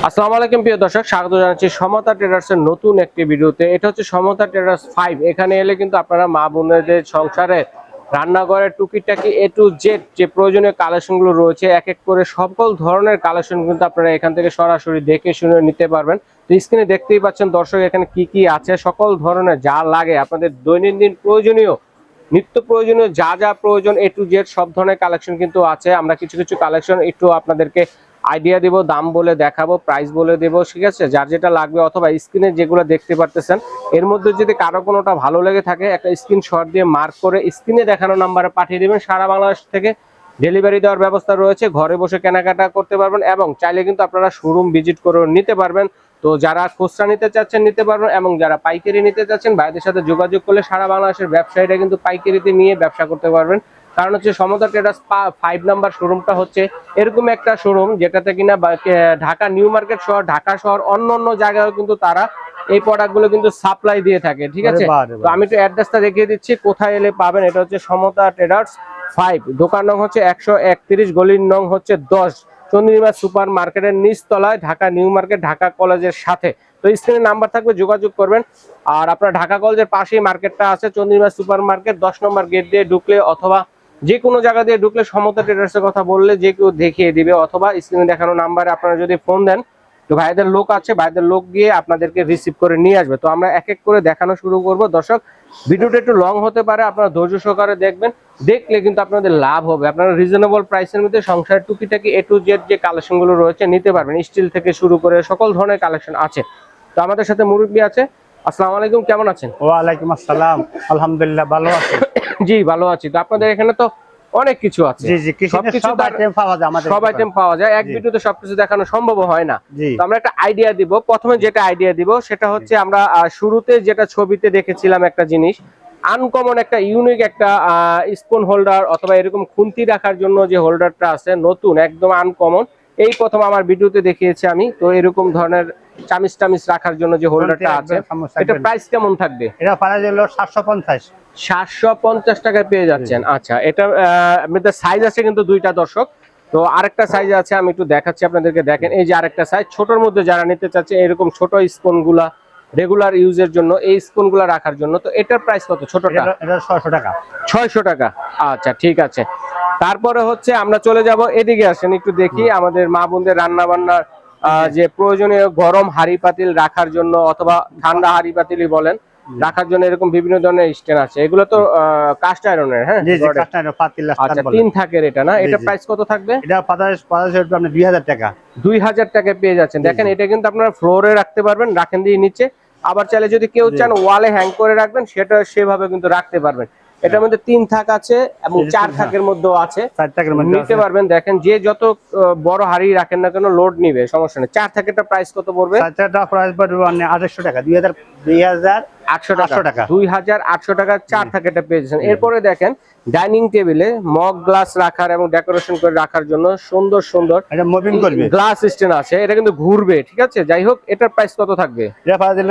আসসালামু আলাইকুম, প্রিয় দর্শক। স্বাগত জানাচ্ছি সমতা ট্রেডার্স এর নতুন একটি ভিডিওতে। এটা হচ্ছে সমতা ট্রেডার্স ফাইভ। এখানে এলে কিন্তু আপনারা মা বোনেদের সংসারে, রান্নাঘরের টুকিটাকি এ টু জেড যে প্রয়োজনীয় কালেকশনগুলো রয়েছে এক এক করে সকল ধরনের কালেকশন কিন্তু আপনারা এখান থেকে সরাসরি দেখে শুনে নিতে পারবেন। তো স্ক্রিনে দেখতেই পাচ্ছেন দর্শক, এখানে কি কি আছে, সকল ধরনের যা লাগে, আপনাদের দৈনন্দিন প্রয়োজনীয়, নিত্য প্রয়োজনীয় যা যা প্রয়োজন এ টু জেড সব ধরনের কালেকশন কিন্তু আছে। আমরা কিছু কিছু কালেকশন একটু আপনাদেরকে আইডিয়া দিব, দাম বলে দেখাবো প্রাইস বলে দেবো, ঠিক আছে? যার যেটা লাগবে অথবা স্ক্রিনে যেগুলো দেখতে পারতেছেন, এর মধ্যে যদি কারও কোনোটা ভালো লেগে থাকে, একটা স্ক্রিনশট দিয়ে মার্ক করে স্ক্রিনে দেখানো নাম্বারে পাঠিয়ে দেবেন। সারা বাংলাদেশ থেকে ডেলিভারি দেওয়ার ব্যবস্থা রয়েছে। ঘরে বসে কেনাকাটা করতে পারবেন এবং চাইলে কিন্তু আপনারা শোরুম ভিজিট করে নিতে পারবেন। তো যারা খুচরা নিতে চাচ্ছেন, নিতে পারবেন এবং যারা পাইকারি নিতে চাচ্ছেন, ভাইদের সাথে যোগাযোগ করলে সারা বাংলাদেশের ব্যবসায়ীরা কিন্তু পাইকারিতে নিয়ে ব্যবসা করতে পারবেন। কারণ হচ্ছে সমতা ট্রেডার্স ফাইভ নাম্বার শোরুমটা হচ্ছে এরকম একটা শোরুম যেটাতে কিনা ঢাকা নিউ মার্কেট শহর ঢাকা শহর অন্য অন্য জায়গায় কিন্তু তারা এই প্রোডাক্টগুলো কিন্তু সাপ্লাই দিয়ে থাকে ঠিক আছে? তো আমি একটু অ্যাড্রেসটা দেখিয়ে দিচ্ছি কোথায় এলে পাবেন? এটা হচ্ছে সমতা ট্রেডার্স ফাইভ দোকান নং হচ্ছে একশো একত্রিশ গলির নং হচ্ছে দশ চন্দ্রিমা সুপার মার্কেটের নিচতলায় ঢাকা নিউ মার্কেট ঢাকা কলেজের সাথে। তো স্ক্রিনে নাম্বার থাকবে যোগাযোগ করবেন। আর আপনার ঢাকা কলেজের পাশেই মার্কেটটা আছে চন্দ্রিমা সুপার মার্কেট দশ নম্বর গেট দিয়ে ঢুকলে অথবা যে কোনো জায়গা দিয়ে ঢুকলে সমতা ট্রেডার্সের কথা বললে যে কেউ দেখিয়ে দিবে অথবা স্ক্রিনে দেখানো নাম্বারে আপনারা যদি ফোন দেন, তো ভাইদের লোক আছে, ভাইদের লোক গিয়ে আপনাদেরকে রিসিভ করে নিয়ে আসবে। তো আমরা এক এক করে দেখানো শুরু করব। দর্শক, ভিডিওটা একটু লং হতে পারে, আপনারা ধৈর্য সহকারে দেখবেন। দেখলে কিন্তু আপনাদের লাভ হবে। আপনারা রিজনেবল প্রাইসের মধ্যে সংসার টুকিটাকি এ টু জেড যে কালেকশনগুলো রয়েছে, নিতে পারবেন। স্টিল থেকে শুরু করে সকল ধরনের কালেকশন আছে। তো আমাদের সাথে মুরব্বী আছে। আসসালামু আলাইকুম কেমন আছেন? ওয়ালাইকুম আসসালাম। আলহামদুলিল্লাহ ভালো আছি। জি ভালো আছি। তো আপনাদের এখানে তো অনেক কিছু আছে। জি জি সবকিছু আইটেম পাওয়া যায় আমাদের সব আইটেম পাওয়া যায়। এক। ভিডিওতে সবকিছু দেখানো সম্ভব হয় না। তো আমরা একটা আইডিয়া দিব। প্রথমে যেটা আইডিয়া দিব সেটা হচ্ছে আমরা শুরুতে যেটা ছবিতে দেখেছিলাম একটা জিনিস। আনকমন একটা ইউনিক একটা স্পুন হোল্ডার অথবা এরকম খুন্তি রাখার জন্য যে হোল্ডারটা আছে নতুন একদম আনকমন এই প্রথম আমার ভিডিওতে দেখিয়েছি আমি। তো এরকম ধরনের চামিচ টামিচ রাখার জন্য যে হোল্ডারটা আছে এটা প্রাইস কেমন থাকবে? এটা পাওয়া হলো সাতশো পঞ্চাশ। সাতশো পঞ্চাশ টাকায় পেয়ে যাচ্ছেন। আচ্ছা এটা সাইজ আছে কিন্তু দুইটা দর্শক। তো আরেকটা সাইজ আছে আমি একটু দেখাচ্ছি আপনাদেরকে। দেখেন এই যে আরেকটা সাইজ ছোটর মধ্যে যারা নিতে চাচ্ছে এরকম ছোট স্পুনগুলা রেগুলার ইউজের জন্য এই স্পুনগুলা রাখার জন্য। তো এটার প্রাইস কত? ছোটটা? এটা এটা ছয়শো টাকা। ছয়শো টাকা। আচ্ছা ঠিক আছে। তারপরে হচ্ছে আমরা চলে যাব এদিকে আসেন একটু দেখি আমাদের মা বোনদের রান্না বান্নার যে প্রয়োজনীয় গরম হাড়ি পাতিল রাখার জন্য অথবা ঠান্ডা হাড়ি পাতিলই বলেন রাখার জন্য এরকম বিভিন্ন ধরনের স্ট্যান্ড আছে। এগুলো তো কাস্ট আয়রনের হ্যাঁ? আচ্ছা তিন থাকের এটা না? এটা প্রাইস কত থাকবে? এটা পাতাশ পাতাশ আপনি দুই হাজার টাকা। দুই হাজার টাকায় পেয়ে যাচ্ছেন। দেখেন এটা কিন্তু আপনারা ফ্লোরে রাখতে পারবেন রাখেন দিয়ে নিচে। আবার চাইলে যদি কেউ চান ওয়ালে হ্যাং করে রাখবেন সেটা সেভাবে কিন্তু রাখতে পারবেন। এটার মধ্যে তিন থাক আছে এবং চার থাকের মধ্যেও আছে। মধ্যে নিতে পারবেন দেখেন যে যত বড় হাড়ি রাখেন না কেন লোড নিবে সমস্যা নেই। চার থাকেরটা প্রাইস কত পড়বে? চার টাকা প্রাইস পড়বে মানে আঠাশশো টাকা দুই হাজার দুই হাজার আটশো 800 টাকা। দুই হাজার আটশো টাকা চার থাকেরটা পেয়েছেন। এরপরে দেখেন ডাইনিং টেবিলে মগ গ্লাস রাখার এবং ডেকোরেশন করে রাখার জন্য সুন্দর সুন্দর এটা মুভিং করবে। গ্লাস আছে। এটা কিন্তু ঘুরবে ঠিক আছে? যাই হোক এটার প্রাইস কত থাকবে?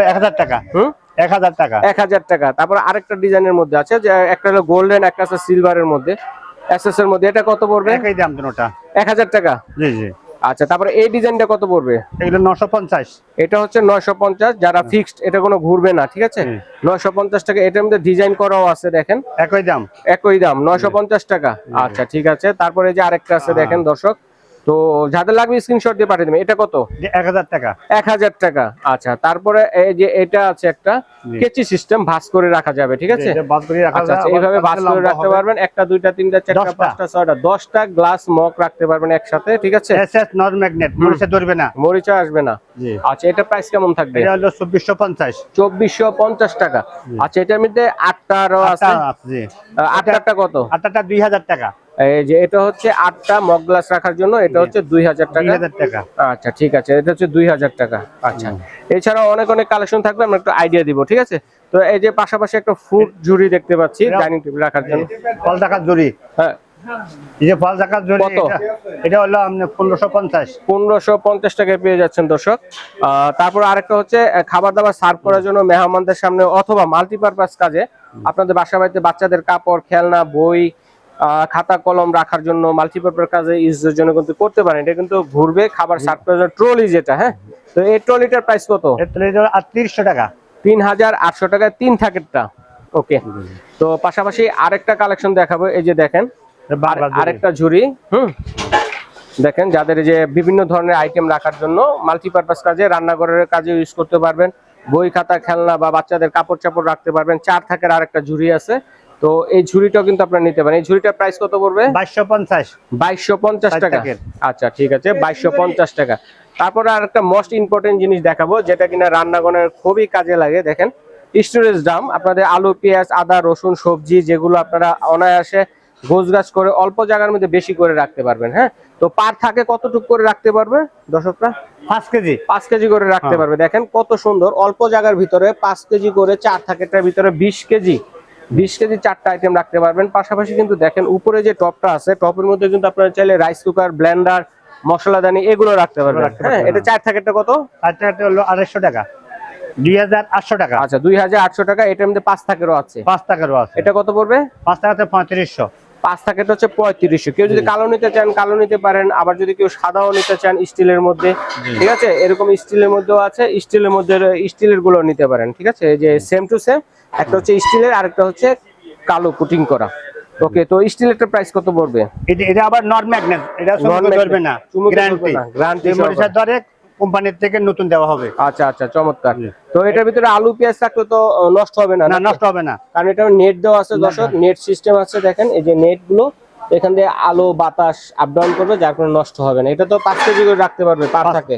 এক হাজার টাকা। হুম? এক হাজার টাকা। এক হাজার টাকা। তারপর আরেকটা ডিজাইনের মধ্যে আছে যে একটা হলো গোল্ডেন একটা আছে সিলভারের মধ্যে। এসএস এর মধ্যে এটা কত পড়বে? একই দাম দুটা এক হাজার টাকা? জি জি। আচ্ছা তারপরে এই ডিজাইনটা কত পড়বে? নশো পঞ্চাশ। এটা হচ্ছে নয়শো পঞ্চাশ যারা ফিক্সড এটা কোনো ঘুরবে না ঠিক আছে? হুম। নয়শো পঞ্চাশ টাকা এটার মধ্যে ডিজাইন করাও আছে দেখেন। একই দাম। একই দাম নয়শো পঞ্চাশ টাকা। আচ্ছা ঠিক আছে। তারপরে যে আরেকটা আছে দেখেন দর্শক। তো যাদের লাগবে স্ক্রিনশট দিয়ে পাঠিয়ে দেবেন। এটা কত? এক হাজার টাকা। এক হাজার টাকা। আচ্ছা তারপরে এই যে এটা আছে একটা। কেচি সিস্টেম ভাঁজ করে রাখা যাবে ঠিক আছে? আচ্ছা আচ্ছা এইভাবে ভাঁজ করে রাখতে পারবেন। একটা দুইটা তিনটা চারটা। পাঁচটা ছয়টা দশটা গ্লাস মগ রাখতে পারবেন একসাথে ঠিক আছে? নন ম্যাগনেট মরিচে ধরবে না। মরিচা আসবে না। আচ্ছা এটা প্রাইস কেমন থাকবে? এটা হলো চব্বিশশো পঞ্চাশ। চব্বিশশো পঞ্চাশ টাকা। আচ্ছা এটার মধ্যে আটটারও আছে? জি। আহ, আটটারটা কত? আটটা দুই হাজার টাকা। এই যে এটা হচ্ছে আটটা মগ গ্লাস রাখার জন্য এটা হচ্ছে দুই হাজার টাকা। টাকা। আচ্ছা ঠিক আছে এটা হচ্ছে দুই হাজার টাকা। আচ্ছা এছাড়াও অনেক অনেক কালেকশন থাকবে আমরা একটু আইডিয়া দিব ঠিক আছে? তো এই যে পাশাপাশি একটা ফ্রুট ঝুড়ি দেখতে পাচ্ছি ডাইনিং টেবিল রাখার জন্য। ফল টাকার জরি হ্যাঁ। এই যে ফল টাকার জরি কত? এটা- হলো আপনার পনেরোশো পঞ্চাশ। পনেরোশো পঞ্চাশ টাকায় পেয়ে যাচ্ছেন দর্শক। তারপর আরেকটা হচ্ছে খাবার দাবার সার্ভ করার জন্য মেহমানদের সামনে অথবা মাল্টিপারপাস কাজে আপনাদের বাসা বাড়িতে বাচ্চাদের কাপড় খেলনা বই খাতা কলম রাখার জন্য মাল্টিপারপাস কাজে ইউজের জন্য কিন্তু করতে পারেন। এটা কিন্তু ঘুরবে খাবার সার্ভ ট্রলি যেটা হ্যাঁ? তো এই ট্রলিটার প্রাইস কত? এটা আটত্রিশশো টাকা। তিন হাজার আটশো টাকায় তিন থাকেরটা। ওকে তো পাশাপাশি আরেকটা কালেকশন দেখাবো এই যে দেখেন। আরেকটা ঝুড়ি হুম? দেখেন যাদের এই যে বিভিন্ন ধরনের আইটেম রাখার জন্য মাল্টিপারপাস কাজে রান্নাঘরের কাজে ইউজ করতে পারবেন। বই খাতা খেলনা বা বাচ্চাদের কাপড় চাপড় রাখতে পারবেন। চার থাকের আরেকটা ঝুড়ি আছে। তো এই ঝুড়িটাও কিন্তু আপনারা নিতে পারেন। এই ঝুড়িটার প্রাইস কত পড়বে? বাইশশো পঞ্চাশ। বাইশশো পঞ্চাশ টাকা। আচ্ছা ঠিক আছে বাইশশো পঞ্চাশ টাকা। তারপরে আর একটা মোস্ট ইম্পর্টেন্ট জিনিস দেখাবো যেটা কিনা রান্নাঘরের খুবই কাজে লাগে দেখেন। স্টোরেজ দাম আপনাদের আলু পেঁয়াজ আদা রসুন সবজি যেগুলো আপনারা অনায়াসে গোছগাছ করে অল্প জায়গার মধ্যে বেশি করে রাখতে পারবেন হ্যাঁ? তো পার থাকে কতটুকু করে রাখতে পারবে দর্শকরা? পাঁচ কেজি। পাঁচ কেজি করে রাখতে হ্যাঁ। পারবে। দেখেন কত সুন্দর অল্প জায়গার ভিতরে পাঁচ কেজি করে চার থাকেটার ভিতরে বিশ কেজি। বিশ কেজি চারটা আইটেম রাখতে পারবেন। পাশাপাশি কিন্তু দেখেন উপরে যে টপটা আছে টপের মধ্যে কিন্তু আপনারা চাইলে রাইস কুকার ব্লেন্ডার মশলাদানি এগুলো রাখতে পারবেন। হ্যাঁ এটা চার থাকেটা কত? চার হলো আড়াইশো টাকা। দুই হাজার আটশো টাকা। আচ্ছা দুই হাজার আটশো টাকা এটার মধ্যে পাঁচ থাকেরও আছে। পাঁচ টাকারও আছে। এটা কত পড়বে? পাঁচ টাকাতে পঁয়ত্রিশশো। পাঁচ থাকেরটা হচ্ছে পঁয়ত্রিশশো। কেউ যদি কালো নিতে চান কালো নিতে পারেন আবার যদি কেউ সাদাও নিতে চান স্টিলের মধ্যে ঠিক আছে? এরকম স্টিলের মধ্যেও আছে স্টিলের মধ্যে স্টিলেরগুলো নিতে পারেন ঠিক আছে? যে সেম টু সেম একটা হচ্ছে স্টিলের আরেকটা হচ্ছে কালো পুটিং করা। ওকে তো স্টিলেরটা প্রাইস কত পড়বে? এটা এটা আবার নন ম্যাগনেট এটা ধরবে না গ্যারান্টি মরিচার দরে কোম্পানির থেকে নতুন দেওয়া হবে। আচ্ছা আচ্ছা চমৎকার। তো এটার ভিতরে আলু পেঁয়াজ থাকলে তো নষ্ট হবে না না নষ্ট হবে না। কারণ এটা নেট দেওয়া আছে দর্শক। নেট সিস্টেম আছে দেখেন এই যে নেটগুলো এখান দিয়ে আলো বাতাস আপ ডাউন করবে যার কোনো নষ্ট হবে না। এটা তো পাঁচ কেজি করে রাখতে পারবে পার থাকে।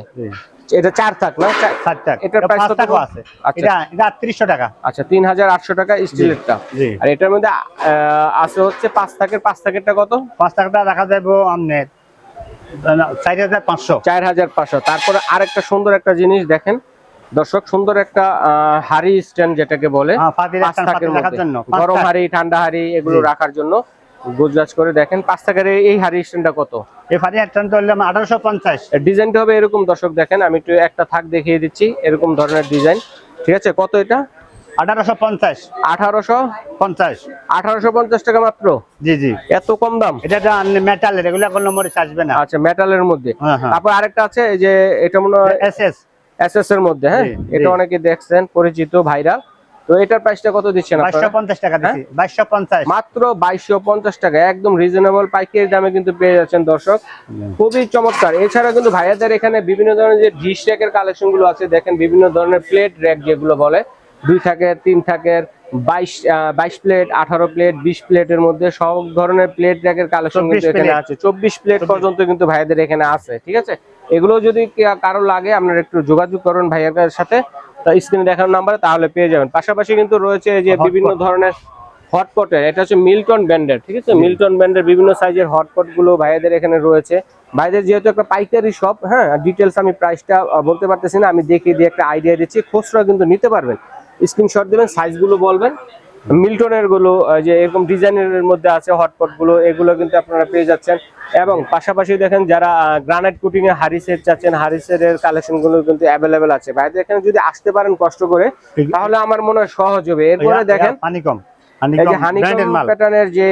এটা চার থাক না? চার- থাক। এটা পাঁচ কত? আছে। আচ্ছা। এটা এটা আটত্রিশশো টাকা। আচ্ছা তিন হাজার আটশো টাকা স্টিলেরটা আর এটার মধ্যে আছে হচ্ছে পাঁচ থাকের পাঁচ থাকেরটা কত? পাঁচ টাকাটা রাখা যাবে আপনার চার হাজার পাঁচশো। চার হাজার পাঁচশো। তারপরে আরেকটা সুন্দর একটা জিনিস দেখেন। দর্শক সুন্দর একটা হাড়ি স্ট্যান্ড যেটাকে বলে হ্যাঁ। গরম। হাড়ি ঠান্ডা হাড়ি এগুলো রাখার জন্য গোজগাছ করে দেখেন। পাঁচ থাকের এই হাড়ি স্ট্যান্ডটা কত? এই ফারি একটা ধরলাম আঠারোশো পঞ্চাশ। ডিজাইনটা হবে এরকম দর্শক দেখেন। আমি একটু একটা থাক দেখিয়ে দিচ্ছি এরকম ধরনের ডিজাইন। ঠিক আছে কত এটা? আঠারোশো পঞ্চাশ। আঠারোশো? পঞ্চাশ। আঠারোশো পঞ্চাশ টাকা মাত্র? জি জি। এত কম দাম? এটা মেটালের এগুলো কোনো মরিচ আসবে না। আচ্ছা মেটালের মধ্যে। হ্যাঁ, হ্যাঁ। তারপর আরেকটা আছে যে এটা মনে হয় এস এস এসএস এর মধ্যে হ্যাঁ? এটা অনেকে দেখছেন পরিচিত ভাইরাল। তো এটার প্রাইসটা কত দিচ্ছেন বাইশশো পঞ্চাশ টাকা হ্যাঁ? মাত্র বাইশশো পঞ্চাশ টাকা একদম রিজনেবল পাইকারি দামে কিন্তু পেয়ে যাচ্ছেন দর্শক। খুবই চমৎকার। এছাড়া কিন্তু ভাইয়াদের এখানে বিভিন্ন ধরনের যে ডিশ র্যাকের কালেকশনগুলো আছে দেখেন বিভিন্ন ধরনের প্লেট র্যাক যেগুলো বলে দুই থাকের তিন থাকের বাইশ বাইশ প্লেট আঠারো প্লেট বিশ প্লেটের মধ্যে সব ধরনের প্লেট র্যাকের কালেকশন কিন্তু এখানে আছে। চব্বিশ প্লেট পর্যন্ত কিন্তু ভাইয়াদের এখানে আছে ঠিক আছে? এগুলো যদি কারও লাগে আপনারা একটু যোগাযোগ করুন ভাইয়ার সাথে। স্ক্রিনে দেখানো নাম্বারে তাহলে পেয়ে যাবেন। পাশাপাশি কিন্তু রয়েছে যে বিভিন্ন ধরনের হটপটের এটা হচ্ছে মিল্টন ব্র্যান্ডের ঠিক আছে? মিল্টন ব্র্যান্ডের বিভিন্ন সাইজের হটপটগুলো ভাইদের এখানে রয়েছে। ভাইদের যেহেতু একটা পাইকারি শপ হ্যাঁ ডিটেলস আমি প্রাইসটা বলতে পারতেছি না আমি দেখিয়ে দিয়ে একটা আইডিয়া দিচ্ছি। খুচরা কিন্তু নিতে পারবেন। স্ক্রিনশট দেবেন সাইজগুলো বলবেন। মিল্টনেরগুলো যে এরকম ডিজাইনের মধ্যে আছে হটপটগুলো এগুলো কিন্তু আপনারা পেয়ে যাচ্ছেন। এবং পাশাপাশি দেখেন যারা গ্রানাইট কুটিং এ হারিসের চাচ্ছেন হারিসের কালেকশনগুলো কিন্তু অ্যাভেলেবেল আছে। ভাইদের এখানে যদি আসতে পারেন কষ্ট করে তাহলে আমার মনে হয় সহজ হবে। এরপরে দেখেন পানি কম এই যে হানি ব্র্যান্ডের হানিকম প্যাটার্নের যে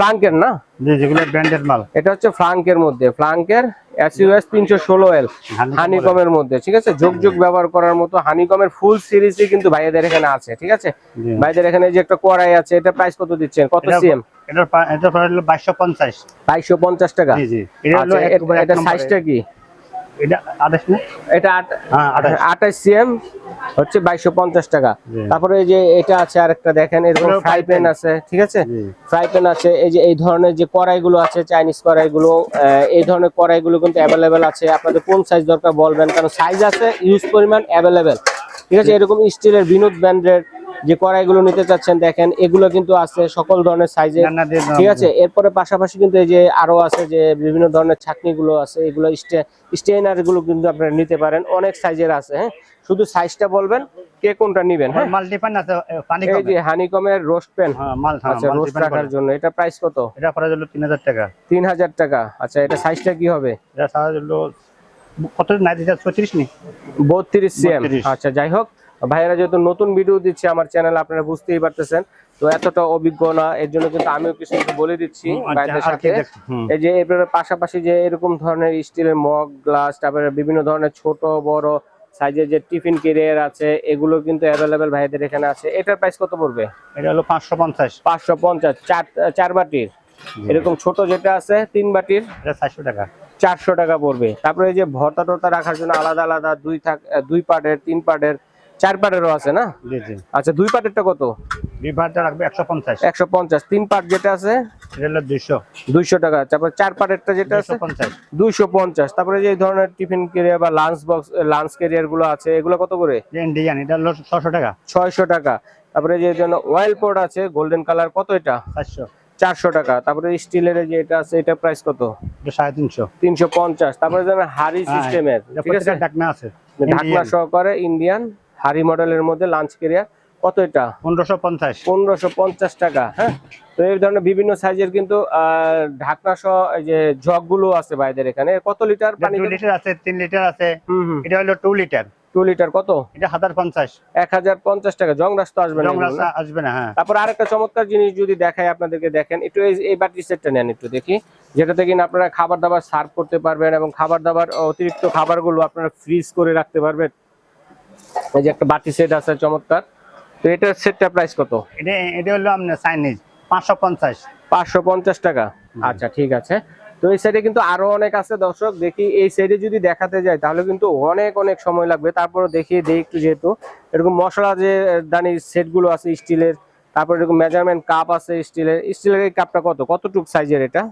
ফ্লাঙ্কের না? জি যেগুলো ব্র্যান্ডের মাল। এটা হচ্ছে ফ্লাঙ্কের মধ্যে। ফ্লাঙ্কের এসইউএস তিনশো ষোলো এল Honeycomb হানিকমের মধ্যে ঠিক আছে? যোগ যোগ ব্যবহার করার মতো হানিকমের ফুল সিরিজই কিন্তু ভাইদের এখানে আছে ঠিক আছে? ভাইদের এখানে যে একটা কোরাই আছে এটা প্রাইস কত দিচ্ছেন? কত সিএম এটা এটা প্রাইস হলো বাইশশো পঞ্চাশ। বাইশশো পঞ্চাশ টাকা। জি জি। এটা হলো আচ্ছা, এটা সাইজটা কি? এটা আঠাশ না? এটা আট- হ্যাঁ সিএম হচ্ছে টাকা। তারপরে এই যে এটা আছে আরেকটা দেখেন এরকম এগুলো ফ্রাই প্যান আছে ঠিক আছে? জি। ফ্রাই প্যান আছে এই যে এই ধরনের যে কড়াইগুলো আছে চাইনিজ কড়াইগুলো এই ধরনের কড়াইগুলো কিন্তু অ্যাভেলেবেল আছে। আপনাদের কোন সাইজ দরকার বলবেন কারণ সাইজ আছে ইউজ পরিমাণ অ্যাভেলেবেল ঠিক আছে? এরকম স্টিলের বিনোদ ব্র্যান্ডের যে কড়াইগুলো নিতে চাচ্ছেন দেখেন এগুলো কিন্তু আছে সকল ধরনের সাইজে ঠিক আছে? এরপরে পাশাপাশি কিন্তু এই যে আরও আছে যে বিভিন্ন ধরনের ছাকনি গুলো আছে এগুলো স্টেইনারগুলো কিন্তু আপনারা নিতে পারেন। অনেক সাইজের আছে হ্যাঁ? শুধু সাইজটা বলবেন কে কোনটা নিবেন হ্যাঁ? মাল্টিপান আছে পানি এই যে হানিকমের রোস্ট প্যান হ্যাঁ মাল হ্যাঁ আচ্ছা রোস্ট রাখার জন্য। এটা প্রাইস কত? এটা প্রাইস হলো তিন হাজার টাকা। তিন হাজার টাকা। আচ্ছা এটা সাইজটা কি হবে? এটা সারা হলো কত? দিতে ছত্রিশ নি? বত্রিশ সিএম 32 আচ্ছা যাই হোক। ভাইয়েরা যেহেতু নতুন ভিডিও দিচ্ছে আমার চ্যানেল আপনারা বুঝতেই পারতেছেন। তো এতটা অভিজ্ঞ না এর জন্য কিন্তু আমিও কিছু বলে দিচ্ছি আচ্ছা, ভাইদের সাথে। এই যে এর পাশাপাশি যে এরকম ধরনের স্টিলের মগ গ্লাস তারপরে বিভিন্ন ধরনের ছোট বড় সাইজের যে টিফিন কেরিয়ার আছে এগুলো কিন্তু অ্যাভেলেবেল ভাইদের এখানে আছে। এটার প্রাইস কত পড়বে? এটা হলো পাঁচশো পঞ্চাশ। পাঁচশো পঞ্চাশ চার চার বাটির। এরকম ছোট যেটা আছে তিন বাটির এটা চারশো টাকা। চারশো টাকা পড়বে। তারপরে এই যে ভর্তা টর্তা রাখার জন্য আলাদা আলাদা দুই থাক দুই পার্টের তিন পাটের চার পাটেরও আছে না? জি জি। আচ্ছা দুই পাটেরটা কত? লিভারটা রাখবে একশো পঞ্চাশ। একশো পঞ্চাশ। তিন পাট যেটা আছে? এটা হলো দুইশো। দুইশো টাকা। তারপর চার পাটেরটা যেটা আছে? তারপরে যে ধরনের টিফিন বা লাঞ্চ বক্স লাঞ্চগুলো আছে এগুলো কত করে? ইন্ডিয়ান এটা হলো ছশো টাকা। তারপরে যে জন্য অয়েল পোর্ট আছে গোল্ডেন কালার কত এটা? চারশো। চারশো টাকা। তারপরে স্টিলের যে এটা আছে এটা প্রাইস কত? সাড়ে তিনশো। তিনশো পঞ্চাশ। তারপরে হাড়ি হ্যাঁ, সিস্টেমের ঠিক আছে? প্রত্যেকটা আছে। ঢাকনা সহকারে ইন্ডিয়ান হাড়ি মডেলের মধ্যে লাঞ্চ কেরিয়ার কত এটা? পনেরোশো পঞ্চাশ। পনেরোশো পঞ্চাশ টাকা হ্যাঁ? তো এই ধরনের বিভিন্ন সাইজের কিন্তু ঢাকনা সহ যে জগগুলো আছে ভাইদের এখানে কত লিটার পানি লিটার আছে তিন লিটার আছে। এটা হলো টু লিটার টু লিটার কত? এটা হাজার পঞ্চাশ। এক হাজার পঞ্চাশ টাকা জং রাস্তা আসবে না? আসবে না হ্যাঁ। তারপর আরেকটা চমৎকার জিনিস যদি দেখাই আপনাদেরকে দেখেন একটু এই- সেটটা নেন একটু দেখি। যেটাতে কিনা আপনারা খাবার দাবার সার্ভ করতে পারবেন এবং খাবার দাবার অতিরিক্ত খাবারগুলো আপনারা ফ্রিজ করে রাখতে পারবেন। এই যে একটা বাটি সেট আছে চমৎকার। তো এটার সেটটা প্রাইস কত? এটা এটা হলো আপনার চাইনিজ পাঁচশো পঞ্চাশ। পাঁচশো পঞ্চাশ টাকা। আচ্ছা ঠিক আছে। তো এই সাইডে কিন্তু আরও অনেক আছে দর্শক। দেখি এই সাইডে যদি দেখাতে যাই তাহলে কিন্তু অনেক অনেক সময় লাগবে। তারপরে দেখিয়ে দেই একটু যেহেতু। এরকম মশলা যে দানি সেটগুলো আছে স্টিলের তারপর এরকম মেজারমেন্ট কাপ আছে স্টিলের। স্টিলের এই কাপটা কত? কতটুক সাইজের এটা?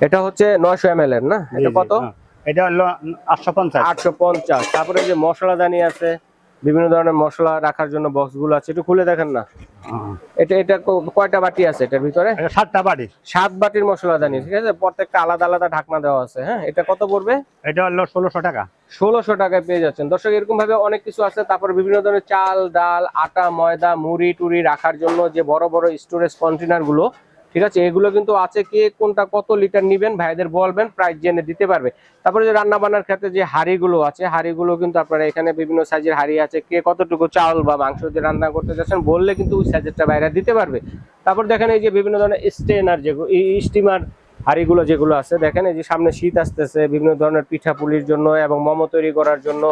এটা হচ্ছে নয়শো এম এর না? এটা কত? হ্যাঁ। এটা হলো আটশো পঞ্চাশ। আটশো পঞ্চাশ। তারপরে যে মশলা দানি আছে বিভিন্ন ধরনের মশলা রাখার জন্য বক্সগুলো আছে একটু খুলে দেখেন না। এটা এটা কয়টা বাটি আছে এটার ভিতরে? সাতটা বাড়ি সাত বাটির মশলাদানি ঠিক আছে? প্রত্যেকটা আলাদা আলাদা ঢাকনা দেওয়া আছে হ্যাঁ? এটা কত পড়বে? এটা হলো ষোলোশো টাকা। ষোলোশো টাকায় পেয়ে যাচ্ছেন। দর্শক এরকম ভাবে অনেক কিছু আছে। তারপর বিভিন্ন ধরনের চাল ডাল আটা ময়দা মুড়ি টুড়ি রাখার জন্য যে বড় বড় স্টোরেজ কন্টেনারগুলো ঠিক আছে? এগুলো কিন্তু আছে কে, কোনটা কত লিটার নিবেন? ভাইদের বলবেন প্রাইস জেনে দিতে পারবে। তারপরে যে রান্না বান্নার ক্ষেত্রে যে হাঁড়িগুলো আছে, হাঁড়িগুলো কিন্তু আপনারা এখানে বিভিন্ন সাইজের হাঁড়ি আছে, কে কতটুকু চাল বা মাংস দিয়ে রান্না করতে চাচ্ছেন বললে কিন্তু ওই সাইজেরটা বাইরে দিতে পারবে। তারপর দেখেন এই যে বিভিন্ন ধরনের স্টেনার যেগুলো স্টিমার হাঁড়িগুলো যেগুলো আছে, দেখেন এই যে সামনে শীত আসতেছে, বিভিন্ন ধরনের পিঠা পুলির জন্য এবং মোমো তৈরি করার জন্য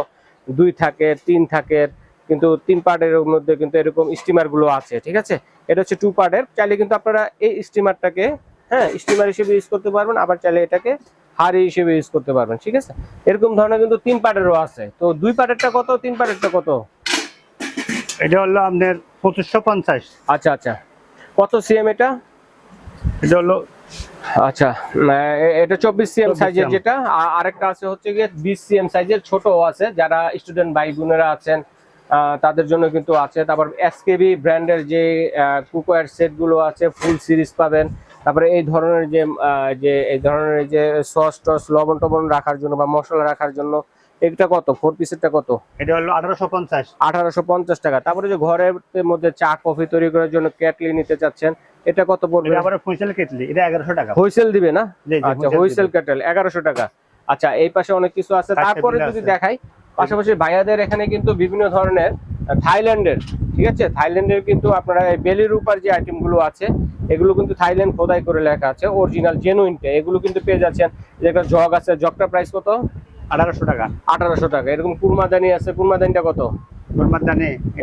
দুই থাকের তিন থাকের কিন্তু তিন পার্টের মধ্যে কিন্তু এরকম স্টিমারগুলো আছে ঠিক আছে? এটা হচ্ছে টু পার্টের। চাইলে কিন্তু আপনারা এই স্টিমারটাকে হ্যাঁ স্টিমার হিসেবে ইউজ করতে পারবেন আবার চাইলে এটাকে হাড়ি হিসেবে ইউজ করতে পারবেন ঠিক আছে? এরকম ধরনের কিন্তু তিন পার্টেরও আছে। তো দুই পার্টেরটা কত? তিন পার্টেরটা কত? এটা হলো আপনার পঁচিশশো পঞ্চাশ। আচ্ছা আচ্ছা। কত সিএম এটা? এটা হলো আচ্ছা এটা চব্বিশ সিএম সাইজের যেটা। আরেকটা আছে হচ্ছে গিয়ে বিশ সিএম সাইজের ছোট আছে। যারা স্টুডেন্ট ভাই বোনেরা আছেন তাদের জন্য কিন্তু আছে। তারপর এসকেবি ব্র্যান্ডের যে কুকওয়্যার সেটগুলো আছে ফুল সিরিজ পাবেন। তারপরে এই ধরনের যে যে এই ধরনের যে সস টস লবণ টবণ রাখার জন্য বা মশলা রাখার জন্য এটা কত? ফোর পিসেরটা কত? এটা হলো আঠারোশো পঞ্চাশ। আঠারোশো পঞ্চাশ টাকা। তারপরে যে ঘরের মধ্যে চা কফি তৈরি করার জন্য কেটলি নিতে চাচ্ছেন এটা কত পড়বে? আবার ফুঁসেল কেটলি এটা এগারোশো টাকা। হুইসেল দিবে না? আচ্ছা হুইসেল দিবে। ক্যাটেল এগারোশো টাকা। আচ্ছা এই পাশে অনেক কিছু আছে। তারপরে যদি। দেখাই পাশাপাশি ভাইয়াদের এখানে কিন্তু বিভিন্ন ধরনের থাইল্যান্ডের ঠিক আছে? থাইল্যান্ডের কিন্তু আপনারা এই বেলির উপর যে আইটেমগুলো আছে এগুলো কিন্তু থাইল্যান্ড খোদাই করে লেখা আছে অরিজিনাল জেনুইনটা এগুলো কিন্তু পেয়ে যাচ্ছেন যে একটা জগ আছে জগটা প্রাইস কত? আঠারোশো টাকা। আঠারোশো টাকা। এরকম কুরমাদানি আছে কুরমাদানিটা কত?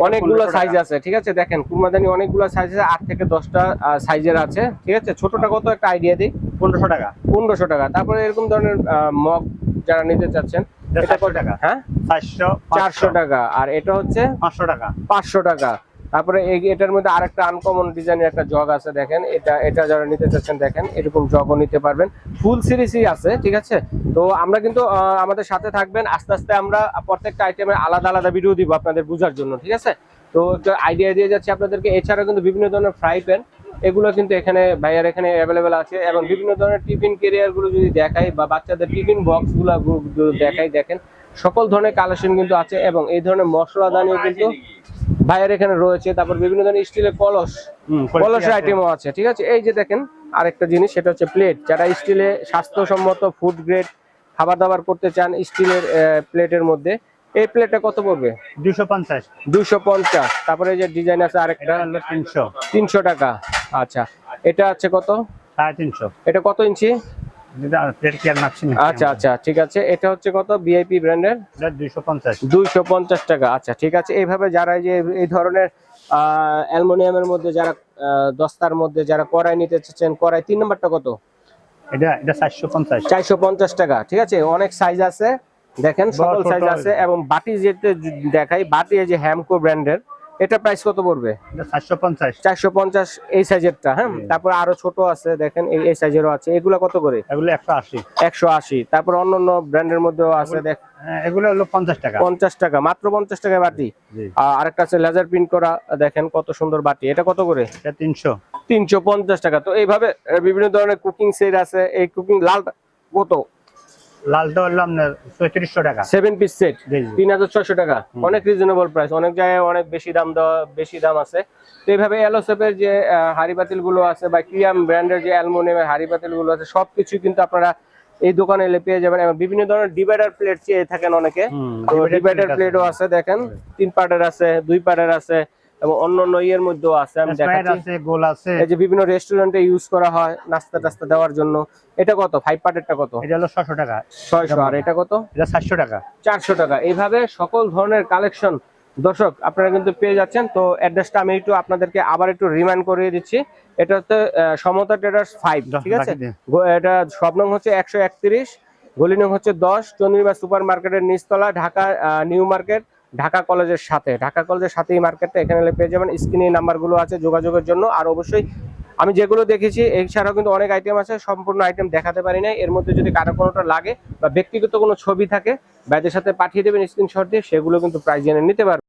অনেকগুলো সাইজ আছে ঠিক আছে? দেখেন কুরমাদানি অনেকগুলো সাইজ আছে আট থেকে দশটা সাইজের আছে ঠিক আছে? ছোটটা কত? একটা আইডিয়া দিই। পনেরোশো টাকা। পনেরোশো টাকা। তারপরে এরকম ধরনের মগ যারা নিতে চাচ্ছেন এটা এটা কত 400 টাকা। হ্যাঁ? চারশো চারশো টাকা। আর এটা হচ্ছে পাঁচশো টাকা। পাঁচশো টাকা। তারপরে এটার মধ্যে আরেকটা আনকমন ডিজাইনের একটা জগ আছে দেখেন। এটা এটা যারা নিতে চাচ্ছেন দেখেন এরকম জগও নিতে পারবেন। ফুল সিরিজই আছে ঠিক আছে? তো আমরা কিন্তু আমাদের সাথে থাকবেন। আস্তে আস্তে আমরা প্রত্যেকটা আইটেমের আলাদা আলাদা ভিডিও দিব আপনাদের বোঝার জন্য ঠিক আছে? তো একটা আইডিয়া দিয়ে যাচ্ছি আপনাদেরকে। এছাড়াও কিন্তু বিভিন্ন ধরনের ফ্রাই প্যান এগুলো কিন্তু এখানে ভাইয়ার এখানে অ্যাভেলেবেল আছে এবং বিভিন্ন ধরনের টিফিন কেরিয়ারগুলো যদি দেখাই বা বাচ্চাদের টিফিন বক্সগুলা দেখাই দেখেন সকল ধরনের কালেকশন কিন্তু আছে এবং এই ধরনের মশলা মশলাদানিও কিন্তু ভাইয়ের এখানে রয়েছে তারপর বিভিন্ন ধরনের স্টিলের কলস কলসের। আইটেমও আছে ঠিক আছে? এই যে দেখেন আরেকটা জিনিস সেটা হচ্ছে প্লেট যারা স্টিলে স্বাস্থ্যসম্মত ফুড গ্রেড খাবার দাবার করতে চান স্টিলের প্লেটের মধ্যে এই প্লেটটা কত পড়বে? দুশো পঞ্চাশ। দুইশো পঞ্চাশ। তারপরে এই যে ডিজাইন আছে আরেকটা। তিনশো। তিনশো টাকা। আচ্ছা এটা আছে কত? সাড়ে তিনশো। এটা কত ইঞ্চি? আচ্ছা আচ্ছা ঠিক আছে। এটা হচ্ছে কত? বিআইপি ব্র্যান্ডের? এটা দুইশো পঞ্চাশ। দুইশো পঞ্চাশ টাকা আচ্ছা ঠিক আছে। এইভাবে যারা এই যে এই ধরনের অ্যালমোনিয়ামের মধ্যে যারা দস্তার মধ্যে যারা কড়াই নিতে চাচ্ছেন কড়াই তিন নাম্বারটা কত? এটা এটা চারশো পঞ্চাশ। চারশো পঞ্চাশ টাকা ঠিক আছে? অনেক সাইজ আছে। দেখেন সকল সাইজ আছে এবং বাটি যেতে দেখাই বাটি এই যে হ্যামকো ব্র্যান্ডের এটা প্রাইস কত পড়বে? চারশো পঞ্চাশ। এই সাইজেরটা হ্যাঁ? তারপর আরও ছোট আছে দেখেন এই সাইজেরও আছে। এগুলা কত করে? এগুলো একশো আশি। তারপর অন্য অন্য ব্র্যান্ডের মধ্যেও আছে দেখ। হ্যাঁ, এগুলো হলো পঞ্চাশ টাকা। পঞ্চাশ টাকা মাত্র পঞ্চাশ টাকায় বাটি। আর আছে লেজার প্রিন্ট করা দেখেন কত সুন্দর বাটি। এটা কত করে? এটা তিনশো। তিনশো পঞ্চাশ টাকা। তো এইভাবে বিভিন্ন ধরনের কুকিং সেট আছে। এই কুকিং লাল কত? লালটা হলো আপনার চৌত্রিশশো টাকা। সেভেন পিস সেট জি জি। তিন হাজার ছয়শো টাকা। অনেক রিজনেবল প্রাইস অনেক জায়গায় অনেক বেশি দাম দেওয়া বেশি দাম আছে। তো এইভাবে এলোসেপের যে হাড়ি আছে বা ক্রিয়াম ব্র্যান্ডের যে অ্যালমোনিয়ামের হাড়ি বাতিলগুলো আছে সবকিছু কিন্তু আপনারা এই দোকানে এলে পেয়ে যাবেন। এবং বিভিন্ন ধরনের ডিভাইডার প্লেট চেয়ে থাকেন অনেকে। ডিভাইডার। প্লেটও আছে। দেখেন। তিন পার্টের আছে দুই পার্টের আছে। এবং অন্য অন্য ইয়ের মধ্যেও আছে আমি দেখাচ্ছি। গোল আছে। এই যে বিভিন্ন রেস্টুরেন্টে ইউজ করা হয় নাস্তা টাস্তা দেওয়ার জন্য। এটা কত? ফাইভ পার্টেরটা কত? এটা হলো ছশো টাকা। ছয়শো আর এটা কত? এটা সাতশো টাকা। চারশো টাকা। এইভাবে সকল ধরনের কালেকশন দর্শক আপনারা কিন্তু পেয়ে যাচ্ছেন। তো অ্যাড্রেসটা আমি একটু আপনাদেরকে আবার একটু রিমাইন্ড করিয়ে দিচ্ছি। এটা হচ্ছে সমতা ট্রেডার্স ফাইভ ঠিক আছে? এটা সব নং হচ্ছে একশো একত্রিশ গলি নং হচ্ছে দশ চন্দ্রিমা সুপার মার্কেটের নিচতলা ঢাকা নিউ মার্কেট। ঢাকা কলেজের সাথে। ঢাকা কলেজের সাথে এই মার্কেটটা এখানে পেয়ে যাবেন। স্ক্রিনে নাম্বারগুলো আছে, যোগাযোগের জন্য। আর অবশ্যই আমি যেগুলো দেখেছি, এছাড়াও কিন্তু অনেক আইটেম আছে, সম্পূর্ণ আইটেম দেখাতে পারি না এর মধ্যে যদি কারও কোনোটা লাগে বা ব্যক্তিগত কোনো ছবি থাকে, ব্যাচের সাথে পাঠিয়ে দেবেন স্ক্রিনশট দিয়ে, সেগুলো কিন্তু প্রাইজ জেনে নিতে পারবেন।